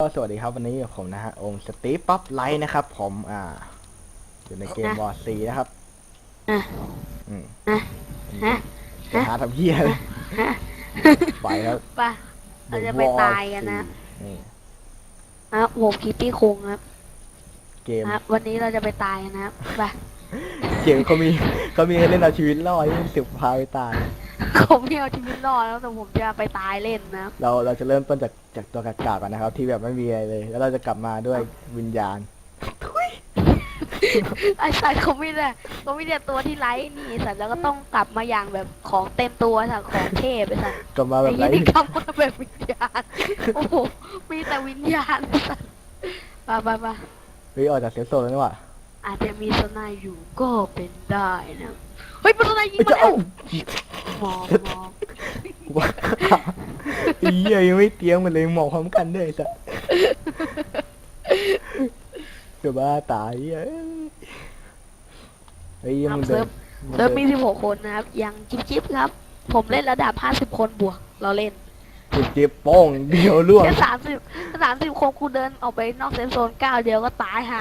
ก็สวัสดีครับวันนี้กับผมนะฮะองค์สตีฟป๊อปไลท์นะครับ ผมอ่า อยู่ในเกมนะวอร์ซีนะครับอะอืมฮะฮะจะหาทำเพี้ยเลยฮะไปครับไป่ะเราจะไปตายกันนะนี่อะผมคิตตี้คุงครับ เกมอะวันนี้เราจะไปตายกันนะครับไป่ะเกมเขามีเขามีให้เล่นเอาชีวิตรอดยี่สิบพาไปตาย ผมไม่เอาชีวิตรอดแล้วแต่ผมจะไปตายเล่นนะครับเราเราจะเริ่มต้นจากจากตัวกากาก่อนนะครับ ที่แบบไม่มีอะไรเลย แล้วเราจะกลับมาด้วยวิญญาณไอ้สัตว์เขาไม่ได้เขาไม่ได้ตัวที่ไร้นี่ไอ้สัตว์แล้วก็ต้องกลับมาอย่างแบบของเต็มตัวสัตว์ของเทพไอ้สัตว์กลับมาแบบไอ้ไรยี่นี่กลับมาแบบวิญญาณโอ้โหมีแต่วิญญาณไอ้สัตว์ไปไปไปเฮ้ยออกจากเซฟโซนแล้วนี่หว่าอาจจะมีสนายอยู่ก็เป็นได้นะเฮ้ยมันสนายยิงเอ้ยมาจะแล้เวมองมองว่าอ้เหี้ยยังไม่เตรียมกันเลยหมอกพร้อมกันด้วยไอ้สัสเดี๋ยวบ้าตายเอ้ยเฮ้ยมึงเดินฟมึงเซิร์ฟเดินมี 16 คนนะครับ ยังจิ๊บจิ๊บครับ ผมเล่นระดับ 50 คนบวก เราเล่นจุดเจ็บโป้งเดียวล่วงแค่30 30 คนกูเดินออกไปนอกเซฟโซนก้าเดียวก็ตายหา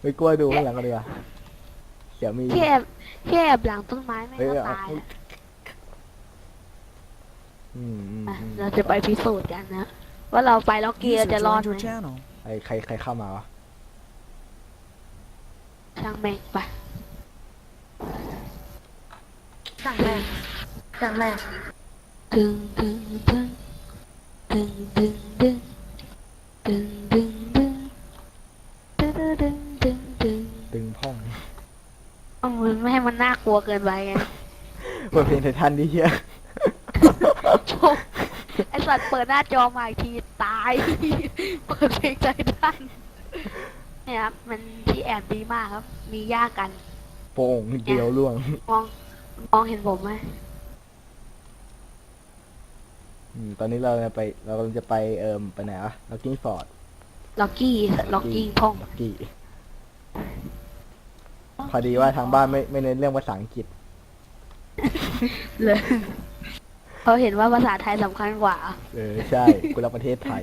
ไปกลัวดูข้างหลังกันดีกว่า เดี๋ยวมีแค่แค่แอบหลังต้นไม้ไม่เฮ้ยก็เอาตายอะอืมอืมอะอืมเราจะไปพิสูจน์กันนะ ว่าเราไปล็อกกี้เรา User จะรอด joined ไหม your channel. ไอ้ใครใครเข้ามาวะช่างแม่งไปสั่งแม่สั่งแม่ตึงตึงตึงตึงตึงตึง ลัวเกินไปไงเปิดเพลงไททันดิเฮียโชคไอสัตว์เปิดหน้าจอมาอีกทีตาย เปิดเพลงใจท่านเนี่ยครับมันที่แอบดีมากครับ มีหญ้ากัน โป้งเดียวล่วง มองมองเห็นผมไหมอืมตอนนี้เราจะไป เรากำลังจะไปเอิมไปไหนวะล็อกกิ้งฟอร์ดล็อกกี้ล็อกกี้พ่อง ล็อกกี้ พอดีว่าทางบ้านไม่ไม่เน้นเรื่องภาษาอังกฤษ เลยเขาเห็นว่าภาษาไทยสำคัญกว่า เออใช่กุลประเทศไทย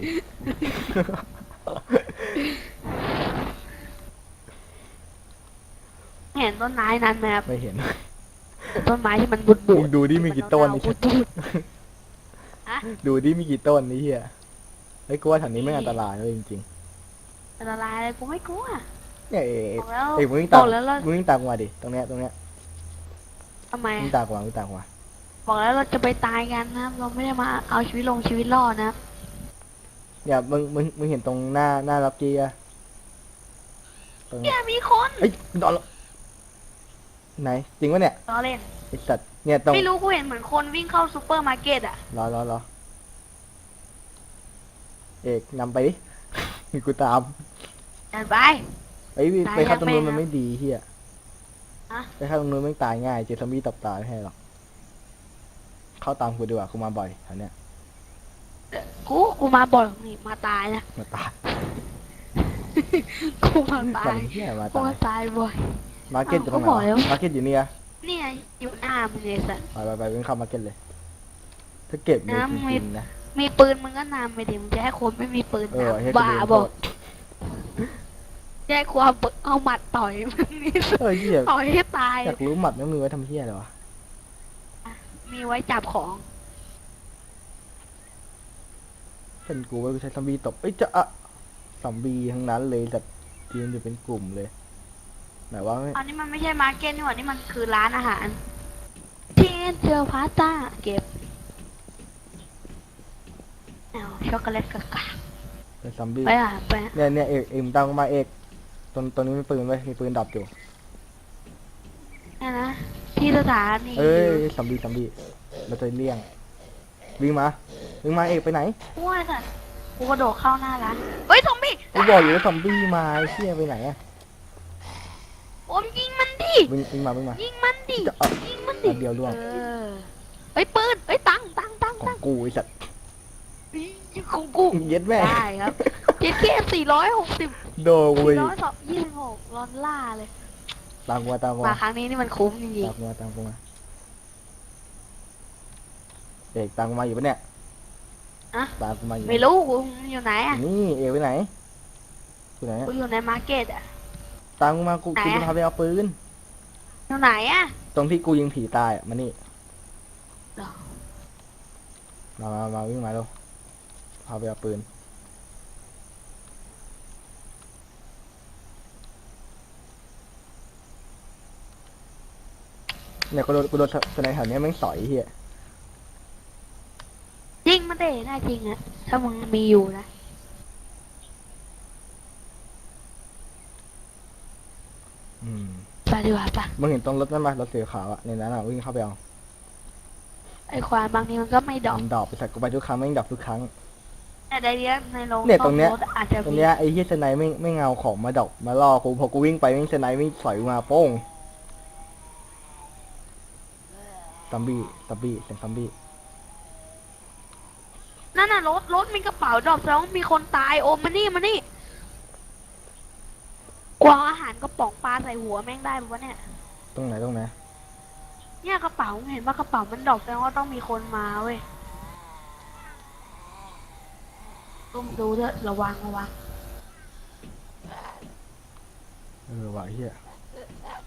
เห็นต้นไม้นั้นไหมครับไม่เห็น ต้นไม้ที่มันบุดบุมึดงดูดิมีกี่ต้นนี่บุดบุดดูดิมีกี่ต้นนี่เฮียไอ้ยกูว่าแถวนี้ไม่อันตรายเลยจริงอันตรายอะไรกูไม่กลัวๆ เนี่ยเอ้ยบอกแล้วเอ้ยมึงวิ่งบตาอมกแล้วเรามึงวิ่งตามกูมาดิตรงเนี้ยตรงเนี้ยทำไมวิ่งตามกูมาวิ่งตามกูมาบอกแล้วเราจะไปตายกันนะครับ เราไม่ได้มาเอาชีวิตลงชีวิตรอดนะครับเนี่ยมึงมึงมึงเห็นตรงหน้าหน้าล็อกกี้อะตรงเนี้เนี่ยยมีคนเอ้ยนอนแล้วไหนจริงวะเนี่ยล้อเล่น ไอสัตว์เนี่ยตรงไม่รู้กูเห็นเหมือนคนวิ่งเข้าซูเปอร์มาร์เก็ตอะ รอรอรอเอกนำไปดิ กูตามเดินไป ไอ้ยตายไปเข้าตรงนู้นยากแม่งมันไม่ดีเฮียฮะไปเข้าตรงนู้นไม่งตายง่ายเจอซอมบี้ตบตายไม่ให้หรอกเข้าตามกูดีกว่ากูมาบ่อยแถวเนี้ยกูกูมาบ่อยนี่มาตายนะมาตายกูมาตามันยเฮียมากูตายมาตายบ่อย มาร์เก็ตอยู่ตรงไหนก็บอกแล้วมาร์เก็ตอยู่นี่อะเนี่ยอยู่หน้ามึงเลยสัตว์ ไปไปไปวิ่งเข้ามาร์เก็ตเลย ถ้าเก็บเลยน้ำจไม่ริงๆนะ มีปืนมึงก็นำไปดิมึงจะให้คนไม่มีปืนเออให้นำบ้ากูบอกโทษ จะให้ความปืนเอาหมัดต่อยมึงนี่เออเฮียต่อยให้ตาย อยากรู้หมัดแม่งมือไว้ทำเฮียอะไรวะมีไว้จับของ เป็นกูไว้ใช้ซอมบี้ตบเอ้ยจะอะซอมบี้ทั้งนั้นเลยแต่ยืนอยู่เป็นกลุ่มเลยไหนว่าไม่อันนี้มันไม่ใช่มาร์เก็ตนี่หว่านี่มันคือร้านอาหาร ที่เจอพาสต้าเก็บเอาช็อกโกแลตกากาเป็นซอมบี้ไปอะไปอะเนี่ยเนี่ยเอกเอกมึงตามกูมาเอก ตรงตรงนี้มีปืนไว้ยมีปืนดับอยู่เนี่ยนะที่สถานีเอ้ยซอมบี้ซอมบี้เราจะเลี่ยง วิ่งมา วิ่งมาเอกไปไหนโอ้ยสัตว์กูกระโดดเข้าหน้าร้านเฮ้ยซอมบี้กูบอกอยู่ว่าซอมบี้มาไอ้เชี่ยไปไหนอะโอ้ยยิงมันดิวิ่งวิ่งมาวิ่งมา ยิงมันดิจะเอายิงมันดิอันเดียวล่วงเออเฮ้ยปืนเฮ้ยตังค์ตังค์ตังค์ขอตังงค์กูไอ้สัตว์ยิงของกู เย็ดแม่ ได้ครับเจ็ดแค่สี่ร้อยหกสิบ โดนกูสี่อีร้อกยสองยี่สิบหกลอนล่าเลย ตามกูมาตามกูมามาครั้งนี้นี่มันคุ้มจริงตามกูมาตามกูมาเอกตามกูมาอยู่ปะเนี่ยอะตามกูมาอยู่ไม่รู้กูอยู่ไหนอะนี่เอไปไหนอยู่ไหนอะกูอยู่ในมาร์เก็ตอะตามกูมากูไหนกูอะ จะพาไปเอาปืนอยู่ไหนอะตรงที่กูยิงผีตายอะมานี่เหรอมามามาวิ่งมาเร็วพาไปเอาปืน เนี่ยกูโดนกูโดนสไนแถวเนี้ยแม่งสอยเฮียจริงมันเด้น่าจริงอะถ้ามึงมีอยู่นะอืมไปดีกว่าปะมึงเห็นตรงรถนั่นปะรถสีขาวอะในนั้นอะวิ่งเข้าไปเอาไอ้ควายบางทีมันก็ไม่ดอกมันดรอปไปใส่กูไปทุกครั้งแม่งดรอปทุกครั้ง แต่ไดเรียในโรงเนี่ยตรงเนี้ยซ่อมถอาจจะตรงมี เนี้ยไอ้เฮียสไนไม่ไม่เงเอาของมาดอกมาล่อกูพอกูวิ่งไปแม่งสไนวิ่งสอยกูมาโป้ง ซัมบี้ซัมบี้เสียงซัมบี้นั่นน่ะรถรถมีกระเป๋าดอกแล้วมีคนตายโอมมานี่มานี่กวางอาหารกระป๋องปลาใส่หัวแม่งได้ปะวะเนี่ย ตรงไหนตรงไหนเนี่ยกระเป๋าเห็นว่ากระเป๋ามันดอกแสดงว่าต้องมีคนมาเว้ยต้องดูเถอะระวังระวังเออว่ะเฮีย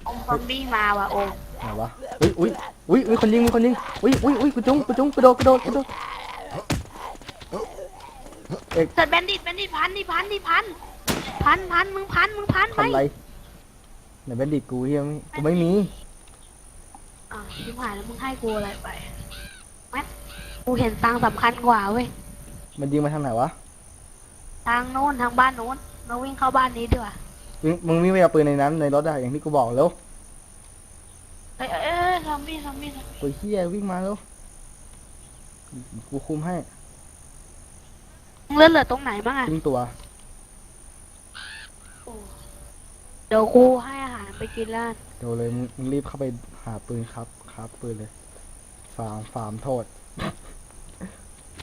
อมซอมบี้มาว่ะโอม ไหนวะอุ้ยอุ้ยอุ้ยอุ้ยคนยิงมีคนยิงอุ้ยอุ้ยอุ้ยกูจุ้งกูจุ้งกระโดดกระโดดกระโดดแต่แบนดิตแบนดิตพันดิพันดิพันพันพันมึงพันมึงพันไปทำไรไหนแบนดิตกูเฮียไม่กูไม่มีอ่าวชิบหายแล้วมึงให้กูอะไรไปแม่กูเห็นตังค์สำคัญกว่าเว้ยมันยิงมาทางไหนวะทางโน้นทางบ้านโน้นเราวิ่งเข้าบ้านนี้ดีกว่าวิ่งมึงวิ่งไปเอาปืนในนั้นในรถอะอย่างที่กูบอกแล้วเอ้ยเอ้ยเอ้ยซอมบี้ซอมบี้ซอมบี้กูเฮียวิ่งมาแล้วกูคุมให้มึงเลือดเหลือตรงไหนบ้างอะทิ้งตัว เดี๋ยวกูให้อาหารไปกินแล้วกันเดี๋ยวเลยมึงมึงรีบเข้าไปหาปืนครับ ครับปืนเลยฟาร์มฟาร์มโทษ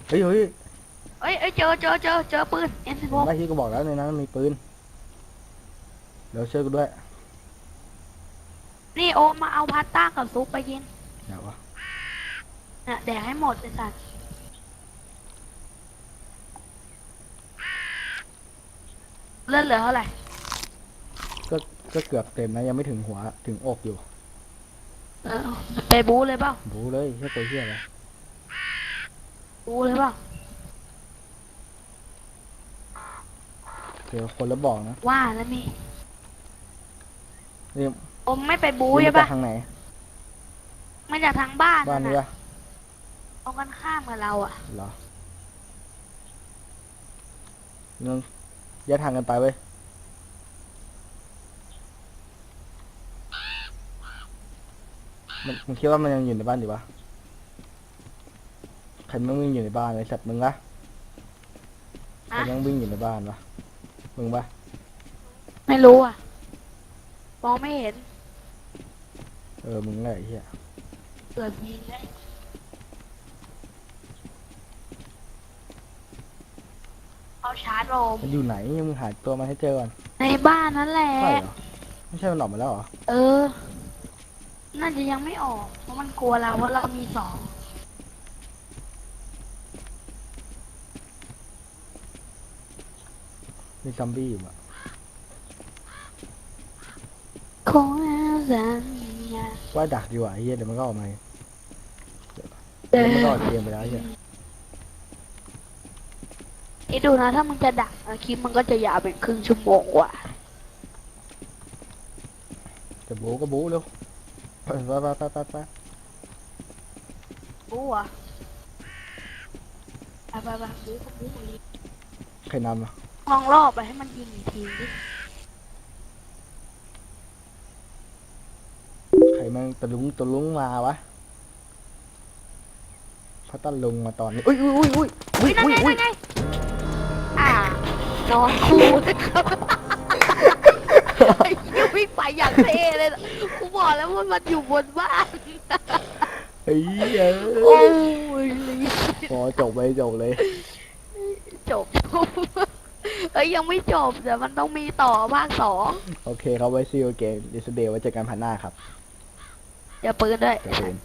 เฮ้ยเฮ้ยเอ้ยเอ้ยเจอเจอเจอเจอปืน N16 ได้ที่กูบอกแล้วในนั้นมีปืนเดี๋ยวช่วยกูด้วย นี่โอมมาเอาพาสต้ากับซุปไปกินเดี๋ยววะเนี่ยแดกให้หมดเลยสัตว์เลือดเหลือเท่าไหร่ก็ก็เกือบเต็มนะยังไม่ถึงหัวถึงอกอยู่ เออไปบูเลยเปล่าบูเลยแค่ตัวเฮียเลยบูเลยเปล่าเจอคนแล้วบอกนะว่าแล้วมีนี่โอมไม่ไปบูนี่ใช่มาจากปะทางไหนไม่จากทางบ้านบ้านนี้น่ะปะตรงกันข้ามกับเราอะเหรอนึงแยกทางกันไปเว้ยมันมึงคิดว่ามันยังอยู่ในบ้านอยู่ปะใครมึงวิ่งอยู่ในบ้านไอ้สัตว์มึงละใครอะมึงวิ่งอยู่ในบ้านวะมึงปะไม่รู้อะมองไม่เห็นเออมึงแหละไอ้เหี้ยเกิดยิงได้เอาชาร์จโรมมันอยู่ไหนมึงหาตัวมันให้เจอก่อนในบ้านนั่นแหละ ใช่เหรอไม่ใช่มันออกมาแล้วเหรอเออ น่าจะยังไม่ออก เพราะมันกลัวเราเพราะเรามีสองมีซัมบี้อยู่อะคงแล้วสั ญญาว่าดักดีกว่าไอ้เหี้ยเดี๋ยวมันก็ออกมาเองเดิเดี๋ยวมันก็ออกเกมไปแล้วไอ้เหี้ยไอ้ดูนะถ้ามึงจะดักนะคลิปมันก็จะยาวเป็นครึ่งชั่วโมงกว่าจะบูก็บูเร็วไปไปไปไปไปไปรู้เหรอไปไปไปบู๊ก็บู๊อีกใครนำอะลองรอบไปให้มันยิงอีกทีดิ ใค รแมันตะลุงตะลุงมาวะพัตะลุงมาตอนนี้อุ้ยอุ้ยอุ้ยอุ้ยอุ้อุ้ยยนั่นอุ้ยไงอุ้นั่ยนไงอ่านอนคู่นะครับไอ้เหี้ยวิ่งไปอย่างเท่เลยนะกูบอกแล้วว่ามันอยู่บนบ้านเฮ้ยเอ้โอ้ยยพอจบไปจบเลยจบจบเอ้ยยังไม่จบเดี๋ยวมันต้องมีต่อภาคสองโอเคครับไว้ซีโอเกมดิสเดย์ไว้เจอกันพันหน้าครับ อย่าปืนด้วยเจอกัน